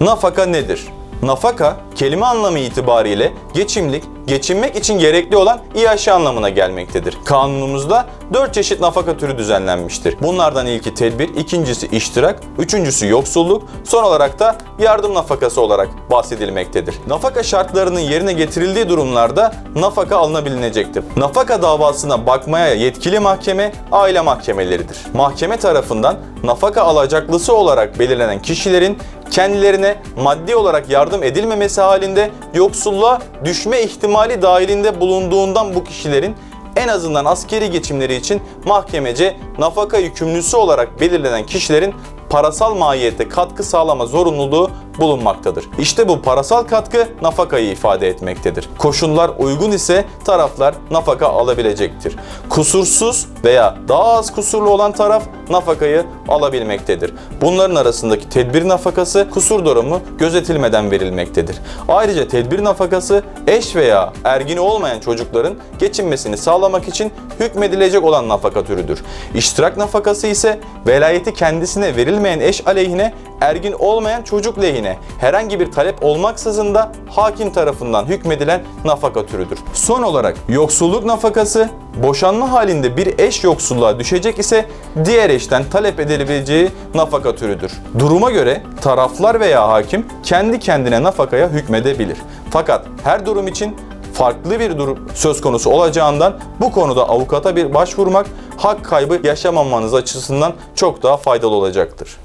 Nafaka nedir? Nafaka, kelime anlamı itibariyle geçimlik, geçinmek için gerekli olan iaşe anlamına gelmektedir. Kanunumuzda 4 çeşit nafaka türü düzenlenmiştir. Bunlardan ilki tedbir, ikincisi iştirak, üçüncüsü yoksulluk, son olarak da yardım nafakası olarak bahsedilmektedir. Nafaka şartlarının yerine getirildiği durumlarda nafaka alınabilecektir. Nafaka davasına bakmaya yetkili mahkeme aile mahkemeleridir. Mahkeme tarafından nafaka alacaklısı olarak belirlenen kişilerin kendilerine maddi olarak yardım edilmemesi halinde yoksulluğa düşme ihtimali dahilinde bulunduğundan bu kişilerin en azından askeri geçimleri için mahkemece nafaka yükümlüsü olarak belirlenen kişilerin parasal mahiyette katkı sağlama zorunluluğu bulunmaktadır. İşte bu parasal katkı nafakayı ifade etmektedir. Koşullar uygun ise taraflar nafaka alabilecektir. Kusursuz veya daha az kusurlu olan taraf nafakayı alabilmektedir. Bunların arasındaki tedbir nafakası kusur durumu gözetilmeden verilmektedir. Ayrıca tedbir nafakası eş veya ergini olmayan çocukların geçinmesini sağlamak için hükmedilecek olan nafaka türüdür. İştirak nafakası ise velayeti kendisine verilmeyen eş aleyhine ergin olmayan çocuk lehine herhangi bir talep olmaksızın da hakim tarafından hükmedilen nafaka türüdür. Son olarak yoksulluk nafakası boşanma halinde bir eş yoksulluğa düşecek ise diğer eşten talep edilebileceği nafaka türüdür. Duruma göre taraflar veya hakim kendi kendine nafakaya hükmedebilir. Fakat her durum için farklı bir durum söz konusu olacağından bu konuda avukata bir başvurmak hak kaybı yaşamamanız açısından çok daha faydalı olacaktır.